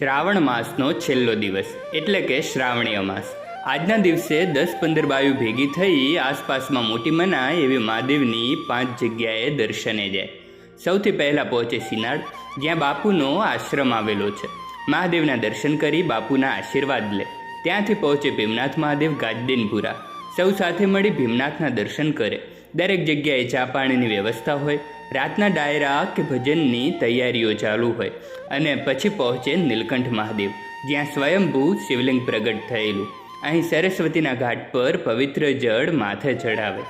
શ્રાવણ માસનો છેલ્લો દિવસ, એટલે કે શ્રાવણી અમાસ આજના દિવસે દસ પંદર બાયુ ભેગી થઈ આસપાસમાં મોટી મનાય એવી મહાદેવની પાંચ જગ્યાએ દર્શને જાય. સૌથી પહેલાં પહોંચે સિનાડ, જ્યાં બાપુનો આશ્રમ આવેલો છે. મહાદેવના દર્શન કરી બાપુના આશીર્વાદ લે. ત્યાંથી પહોંચે ભીમનાથ મહાદેવ ગાજદીનપુરા સૌ સાથે મળી ભીમનાથના દર્શન કરે. દરેક જગ્યાએ ચા પાણીની વ્યવસ્થા હોય રાતના ડાયરા કે ભજનની તૈયારીઓ ચાલુ હોય અને પછી પહોંચે નીલકંઠ મહાદેવ, જ્યાં સ્વયંભૂ શિવલિંગ પ્રગટ થયેલું. અહીં સરસ્વતીના ઘાટ પર પવિત્ર જળ માથે ચઢાવે.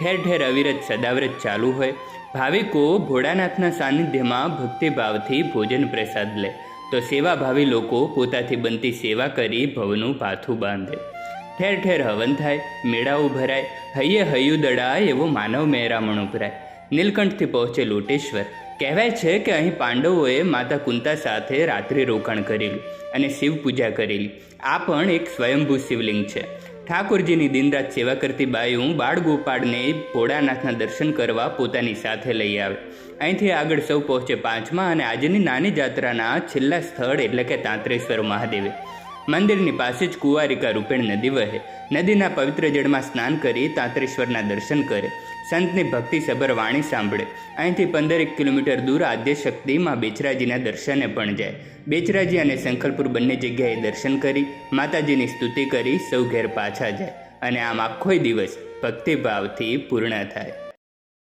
ઠેર ઠેર અવિરત સદાવ્રત ચાલુ હોય. ભાવિકો ભોળાનાથના સાનિધ્યમાં ભક્તિભાવથી ભોજન પ્રસાદ લે. તો સેવાભાવી લોકો પોતાથી બનતી સેવા કરી ભવનું પાથું બાંધે. ઠેર ઠેર હવન થાય, મેળાઓ ભરાય, હૈયે હૈયું દડાય એવો માનવ મહેરામણ ઉભરાય. નીલકંઠથી પહોંચે લોટેશ્વર કહેવાય છે કે અહીં પાંડવોએ માતા કુંતા સાથે રાત્રિ રોકાણ કરેલું અને શિવ પૂજા કરેલી. આ પણ એક સ્વયંભૂ શિવલિંગ છે. ઠાકોરજીની દિનરાત સેવા કરતી બાયું બાળગોપાળને ભોળાનાથના દર્શન કરવા પોતાની સાથે લઈ આવે. અહીંથી આગળ સૌ પહોંચે પાંચમા અને આજની નાની જાત્રાના છેલ્લા સ્થળ એટલે કે તાંત્રેશ્વર મહાદેવે. મંદિરની પાસે જ કુંવારિકા રૂપેણ નદી વહે નદીના પવિત્ર જળમાં સ્નાન કરી તાંત્રેશ્વરના દર્શન કરે. સંતની ભક્તિસભર વાણી સાંભળે. અહીંથી પંદરેક કિલોમીટર દૂર આદ્ય શક્તિમાં બેચરાજીના દર્શને પણ જાય. બેચરાજી અને શંખલપુર બંને જગ્યાએ દર્શન કરી, માતાજીની સ્તુતિ કરી સૌ ઘેર પાછા જાય. અને આમ આખોય દિવસ ભક્તિભાવથી પૂર્ણ થાય.